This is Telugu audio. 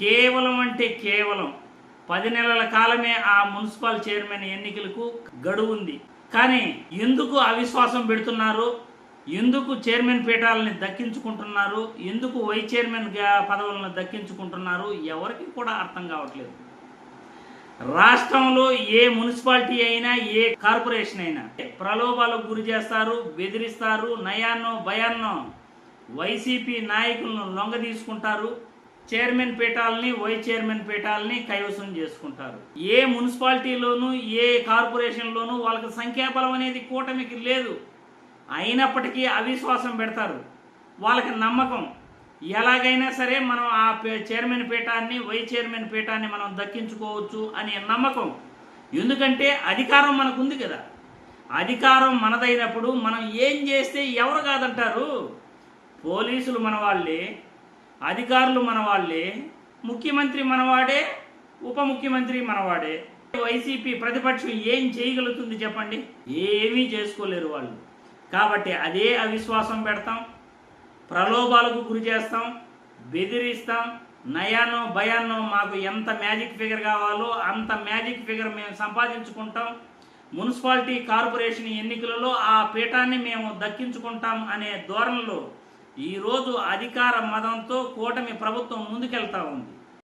కేవలం అంటే కేవలం పది నెలల కాలమే ఆ మున్సిపల్ చైర్మన్ ఎన్నికలకు గడువు ఉంది. కానీ ఎందుకు అవిశ్వాసం పెడుతున్నారు? ఎందుకు చైర్మన్ పీఠాలని దక్కించుకుంటున్నారు? ఎందుకు వైస్ చైర్మన్ పదవులను దక్కించుకుంటున్నారు? ఎవరికి కూడా అర్థం కావట్లేదు. రాష్ట్రంలో ఏ మున్సిపాలిటీ అయినా ఏ కార్పొరేషన్ అయినా ప్రలోభాలకు గురి చేస్తారు బెదిరిస్తారు నయాన్నో భయాన్నో వైసీపీ నాయకులను లొంగ తీసుకుంటారు చైర్మన్ పీఠాలని వైస్ చైర్మన్ పీఠాలని కైవసం చేసుకుంటారు. ఏ మున్సిపాలిటీలోనూ ఏ కార్పొరేషన్లోనూ వాళ్ళకి సంఖ్యాబలం అనేది కూటమికి లేదు. అయినప్పటికీ అవిశ్వాసం పెడతారు. వాళ్ళకి నమ్మకం. ఎలాగైనా సరే మనం ఆ పే- చైర్మన్ పీఠాన్ని వైస్ చైర్మన్ పీఠాన్ని మనం దక్కించుకోవచ్చు అనే నమ్మకం. ఎందుకంటే అధికారం మనకుంది కదా. అధికారం మనదైనప్పుడు మనం ఏం చేస్తే ఎవరు కాదంటారు? పోలీసులు మన వాళ్ళే. అధికారులు మనవాళ్ళే ముఖ్యమంత్రి మనవాడే ఉప ముఖ్యమంత్రి మనవాడే. వైసీపీ ప్రతిపక్షం ఏం చేయగలుగుతుంది చెప్పండి? ఏమీ చేసుకోలేరు వాళ్ళు. కాబట్టి అదే అవిశ్వాసం పెడతాం ప్రలోభాలకు గురి చేస్తాం బెదిరిస్తాం నయానో భయాన్నో మాకు ఎంత మ్యాజిక్ ఫిగర్ కావాలో అంత మ్యాజిక్ ఫిగర్ మేము సంపాదించుకుంటాం. మున్సిపాలిటీ కార్పొరేషన్ ఎన్నికలలో ఆ పీఠాన్ని మేము దక్కించుకుంటాం అనే ధోరణిలో ఈరోజు అధికార మదంతో కూటమి ప్రభుత్వం ముందుకెళ్తా ఉంది.